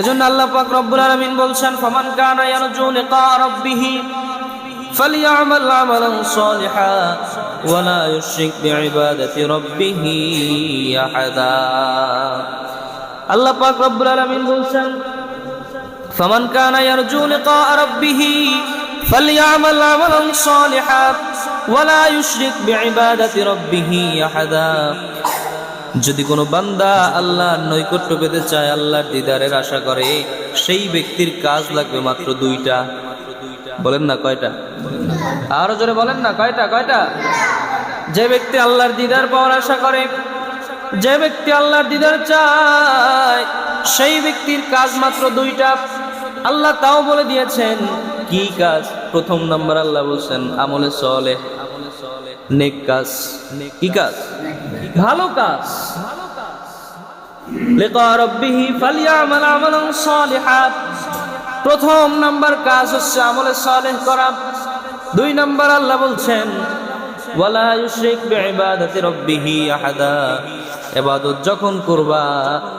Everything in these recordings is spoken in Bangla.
এজন্য আল্লাহ পাক রব্বুল আলামিন বলছেন, ফামান কানা ইয়ারজু লিকা রাব্বিহি ফালইআমাল আমালান সালিহা ওয়ালা ইউশরিক বিইবাদাতি রাব্বিহি আহাদা। আল্লাহ পাক রব্বুল আলামিন বলছেন, ফামান কানা ইয়ারজু লিকা রাব্বিহি ফালইআমাল আমালান সালিহা ওয়ালা ইউশরিক বিইবাদাতি রাব্বিহি আহাদা। যদি কোনো বান্দা আল্লাহ নৈকট্য পেতে চায়, আল্লাহর দিদারের আশা করে, সেই ব্যক্তির কাজ লাগবে মাত্র দুইটা। বলেন না কয়টা? আরও জোরে বলেন না, কয়টা কয়টা? যে ব্যক্তি আল্লাহর দিদার পাওয়ার আশা করে, যে ব্যক্তি আল্লাহর দিদার চায়, সেই ব্যক্তির কাজ মাত্র দুইটা। আল্লাহ তাও বলে দিয়েছেন, কি কাজ? প্রথম নাম্বার আল্লাহ বলছেন, আমলে সলে নেক কাজ। কি কাজ? ভালো কাজ। প্রথম নাম্বার কাজ হচ্ছে আমলে সালেহ করা। দুই নাম্বার আল্লাহ বলছেন ইবাদত যখন করবা,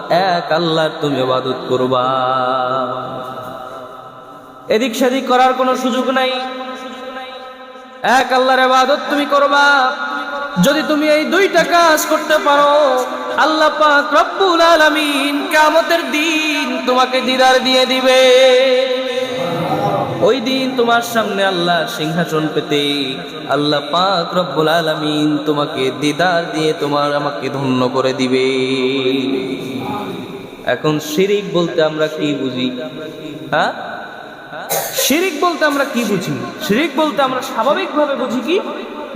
এক আল্লাহর তুমি ইবাদত করবা। এদিক সেদিক করার কোনো সুযোগ নাই। এক আল্লাহর এবাদত তুমি করবা। যদি তুমি এই দুইটা কাজ করতে পারো, আল্লাহ পাক রব্বুল আলামিন কিয়ামতের দিন তোমাকে দিদার দিয়ে দিবে। ওই দিন তোমার সামনে আল্লাহ সিংহাসন পেতে আল্লাহ পাক রব্বুল আলামিন তোমাকে দিদার দিয়ে তোমার আমাকে ধন্য করে দিবে। এখন শিরিক বলতে আমরা কি বুঝি? হ্যাঁ? শিরিক বলতে আমরা কি বুঝি? শিরিক বলতে আমরা স্বাভাবিকভাবে বুঝি কি?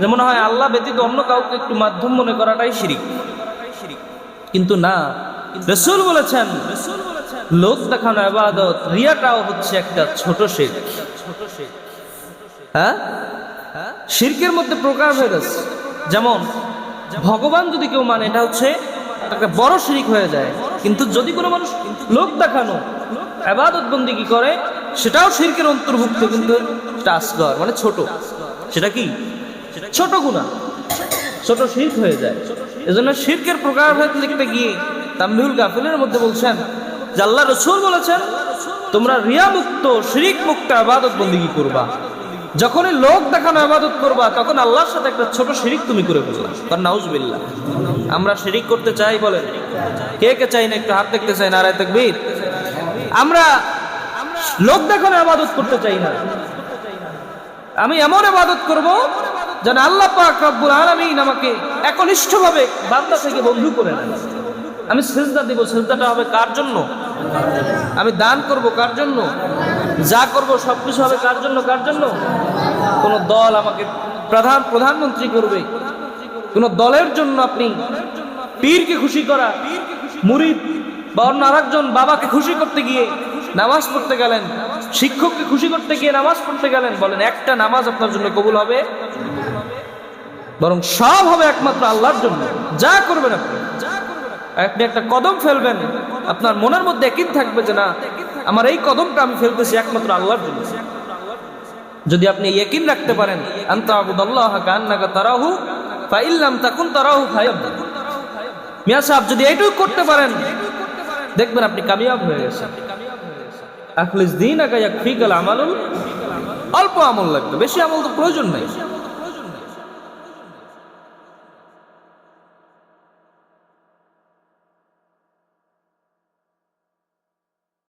যেমন হয় আল্লাহ ব্যতীত অন্য কাউকে একটু মাধ্যম মনে করাটাই শিরিক। কিন্তু না, রসুল বলেছেন, লোক দেখানো আবাদত রিয়াটাও হচ্ছে একটা ছোট শির হ্যাঁ? শিরকের মধ্যে প্রকার ভেদ আছে। যেমন, ভগবান যদি কেউ মানে এটা হচ্ছে একটা বড় শিরিক হয়ে যায়। কিন্তু যদি কোনো মানুষ লোক দেখানো আবাদত বন্দি কি করে, সেটাও শিরকের অন্তর্ভুক্ত, কিন্তু আসগর মানে ছোট। সেটা কি? ছোট গুণা ছোট শির্ক হয়ে যায়। এজন্য শিরকের প্রকারভেদ লিখতে গিয়ে তাম্বিহুল গাফিলের মধ্যে বলছেন, যে আল্লাহ রসুল বলেছেন, তোমরা রিয়া মুক্ত শিরিক মুক্ত আবাদত বন্দিগি করবা? যখনই লোক দেখানো আবাদত করবা, তখন আল্লাহর সাথে একটা ছোট শিরিক তুমি করে ফেললা তার নাউজবিল্লাহ। আমরা শিরিক করতে চাই বলেন। কে কে চাই না একটু হাত দেখতে চাই না রায় তাকবীর? আমরা লোক দেখানো আবাদত করতে চাই না। আমি এমন আবাদত করব যেন আল্লাহ পাক রব্বুল আলামিন আমাকে একনিষ্ঠভাবে বান্দা থেকে বন্ধু করে নেন আমি সেজদা দিব, সেজদাটা হবে কার জন্য? আমি দান করব কার জন্য? যা করব সব কিছু হবে কার জন্য কার জন্য? কোন দল আমাকে প্রধান প্রধানমন্ত্রী করবে। কোন দলের জন্য আপনি পীরকে খুশি করা, মুরিদ বা অন্য আরেকজন বাবাকে খুশি করতে গিয়ে নামাজ পড়তে গেলেন, শিক্ষককে খুশি করতে গিয়ে নামাজ পড়তে গেলেন, বলেন একটা নামাজ আপনার জন্য কবুল হবে? বরং সব হবে একমাত্র আল্লাহর জন্য। যা করবেন আপনি। আপনি একটা কদম ফেলবেন, আপনার মনের মধ্যে একই থাকবে যে না, আমার এই কদমটা আমি ফেলতেছি একমাত্র আল্লাহর জন্য। যদি আপনি ইয়কিন রাখতে পারেন তারাহু, ফাইল্লাম তাকুন তারাহু ফায়াব মিয়া সাহেব, যদি এইটুকু করতে পারেন, দেখবেন আপনি কামিয়াব হয়ে গেছেন। আখলিস দিন আকা ইয়াকফিকাল আমালুল, অল্প আমল লাগবে, বেশি আমল তো প্রয়োজন নাই।